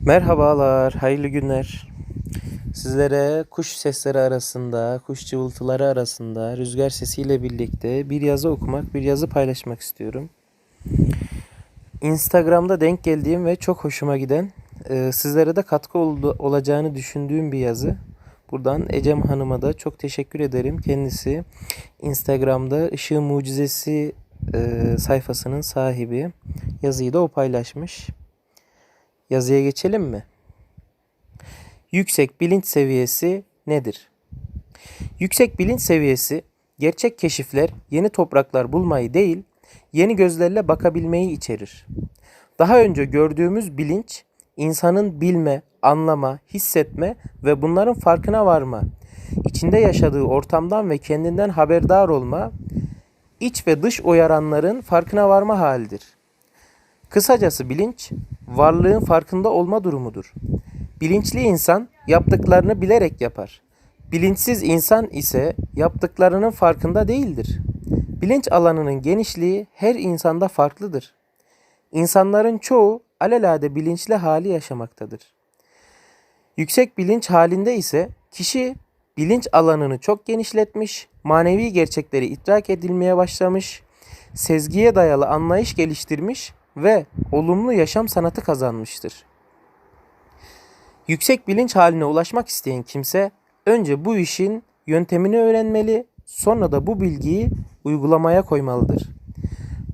Merhabalar, hayırlı günler. Sizlere kuş sesleri arasında, kuş cıvıltıları arasında, rüzgar sesiyle birlikte bir yazı okumak, bir yazı paylaşmak istiyorum. Instagram'da denk geldiğim ve çok hoşuma giden, e, sizlere de katkı oldu, olacağını düşündüğüm bir yazı. Buradan Ecem Hanım'a da çok teşekkür ederim. Kendisi Instagram'da Işığın Mucizesi e, sayfasının sahibi. Yazıyı da o paylaşmış. Yazıya geçelim mi? Yüksek bilinç seviyesi nedir? Yüksek bilinç seviyesi gerçek keşifler, yeni topraklar bulmayı değil, yeni gözlerle bakabilmeyi içerir. Daha önce gördüğümüz bilinç insanın bilme, anlama, hissetme ve bunların farkına varma, içinde yaşadığı ortamdan ve kendinden haberdar olma, iç ve dış uyaranların farkına varma halidir. Kısacası bilinç, varlığın farkında olma durumudur. Bilinçli insan yaptıklarını bilerek yapar. Bilinçsiz insan ise yaptıklarının farkında değildir. Bilinç alanının genişliği her insanda farklıdır. İnsanların çoğu alelade bilinçli hali yaşamaktadır. Yüksek bilinç halinde ise kişi bilinç alanını çok genişletmiş, manevi gerçekleri idrak edilmeye başlamış, sezgiye dayalı anlayış geliştirmiş ve olumlu yaşam sanatı kazanmıştır. Yüksek bilinç haline ulaşmak isteyen kimse önce bu işin yöntemini öğrenmeli, sonra da bu bilgiyi uygulamaya koymalıdır.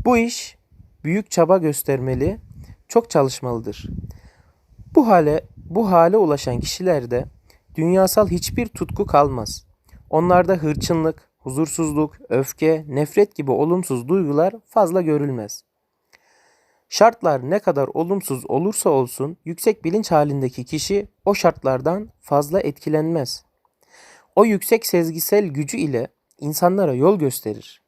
Bu iş büyük çaba göstermeli, çok çalışmalıdır. Bu hale bu hale ulaşan kişilerde dünyasal hiçbir tutku kalmaz. Onlarda hırçınlık, huzursuzluk, öfke, nefret gibi olumsuz duygular fazla görülmez. Şartlar ne kadar olumsuz olursa olsun yüksek bilinç halindeki kişi o şartlardan fazla etkilenmez. O yüksek sezgisel gücü ile insanlara yol gösterir.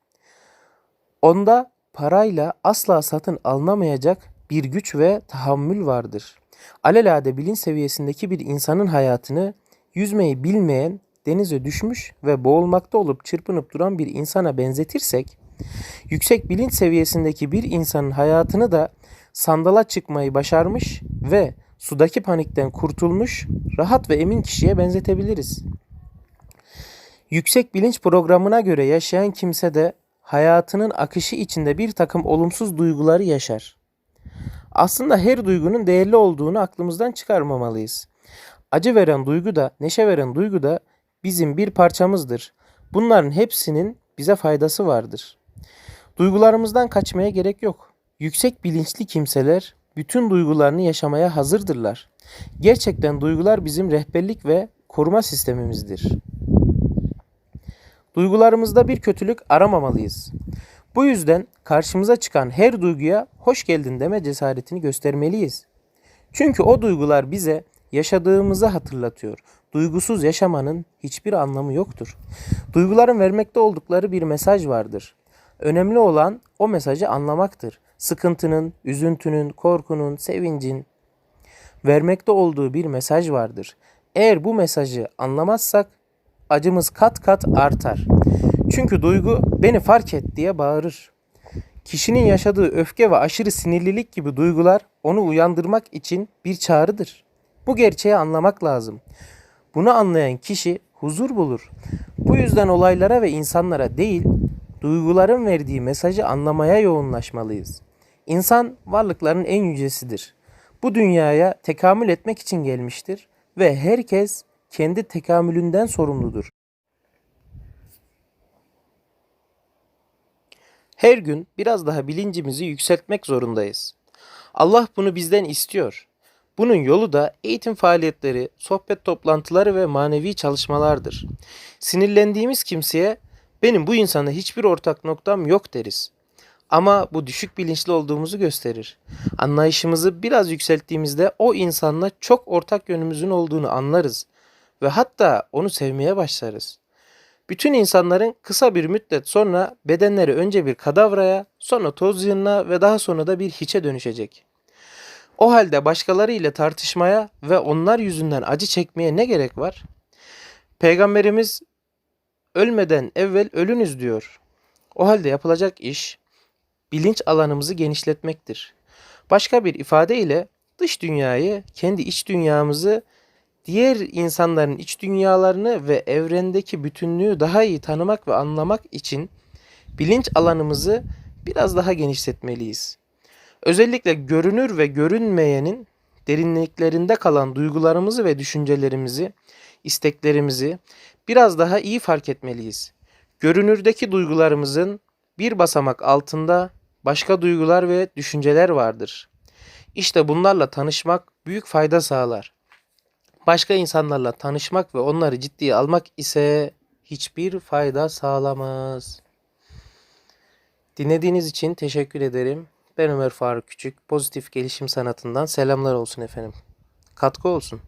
Onda parayla asla satın alınamayacak bir güç ve tahammül vardır. Alelade bilinç seviyesindeki bir insanın hayatını yüzmeyi bilmeyen, denize düşmüş ve boğulmakta olup çırpınıp duran bir insana benzetirsek, yüksek bilinç seviyesindeki bir insanın hayatını da sandala çıkmayı başarmış ve sudaki panikten kurtulmuş, rahat ve emin kişiye benzetebiliriz. Yüksek bilinç programına göre yaşayan kimse de hayatının akışı içinde bir takım olumsuz duyguları yaşar. Aslında her duygunun değerli olduğunu aklımızdan çıkarmamalıyız. Acı veren duygu da, neşe veren duygu da bizim bir parçamızdır. Bunların hepsinin bize faydası vardır. Duygularımızdan kaçmaya gerek yok. Yüksek bilinçli kimseler bütün duygularını yaşamaya hazırdırlar. Gerçekten duygular bizim rehberlik ve koruma sistemimizdir. Duygularımızda bir kötülük aramamalıyız. Bu yüzden karşımıza çıkan her duyguya hoş geldin deme cesaretini göstermeliyiz. Çünkü o duygular bize yaşadığımızı hatırlatıyor. Duygusuz yaşamanın hiçbir anlamı yoktur. Duyguların vermekte oldukları bir mesaj vardır. Önemli olan o mesajı anlamaktır. Sıkıntının, üzüntünün, korkunun, sevincin vermekte olduğu bir mesaj vardır. Eğer bu mesajı anlamazsak acımız kat kat artar. Çünkü duygu beni fark et diye bağırır. Kişinin yaşadığı öfke ve aşırı sinirlilik gibi duygular onu uyandırmak için bir çağrıdır. Bu gerçeği anlamak lazım. Bunu anlayan kişi huzur bulur. Bu yüzden olaylara ve insanlara değil, duyguların verdiği mesajı anlamaya yoğunlaşmalıyız. İnsan varlıkların en yücesidir. Bu dünyaya tekamül etmek için gelmiştir ve herkes kendi tekamülünden sorumludur. Her gün biraz daha bilincimizi yükseltmek zorundayız. Allah bunu bizden istiyor. Bunun yolu da eğitim faaliyetleri, sohbet toplantıları ve manevi çalışmalardır. Sinirlendiğimiz kimseye benim bu insanda hiçbir ortak noktam yok deriz. Ama bu düşük bilinçli olduğumuzu gösterir. Anlayışımızı biraz yükselttiğimizde o insanla çok ortak yönümüzün olduğunu anlarız ve hatta onu sevmeye başlarız. Bütün insanların kısa bir müddet sonra bedenleri önce bir kadavraya, sonra toz yığınına ve daha sonra da bir hiçe dönüşecek. O halde başkaları ile tartışmaya ve onlar yüzünden acı çekmeye ne gerek var? Peygamberimiz ölmeden evvel ölünüz diyor. O halde yapılacak iş bilinç alanımızı genişletmektir. Başka bir ifadeyle dış dünyayı, kendi iç dünyamızı, diğer insanların iç dünyalarını ve evrendeki bütünlüğü daha iyi tanımak ve anlamak için bilinç alanımızı biraz daha genişletmeliyiz. Özellikle görünür ve görünmeyenin derinliklerinde kalan duygularımızı ve düşüncelerimizi, isteklerimizi biraz daha iyi fark etmeliyiz. Görünürdeki duygularımızın bir basamak altında başka duygular ve düşünceler vardır. İşte bunlarla tanışmak büyük fayda sağlar. Başka insanlarla tanışmak ve onları ciddiye almak ise hiçbir fayda sağlamaz. Dinlediğiniz için teşekkür ederim. Ben Ömer Faruk Küçük. Pozitif Gelişim Sanatı'ndan selamlar olsun efendim. Katkı olsun.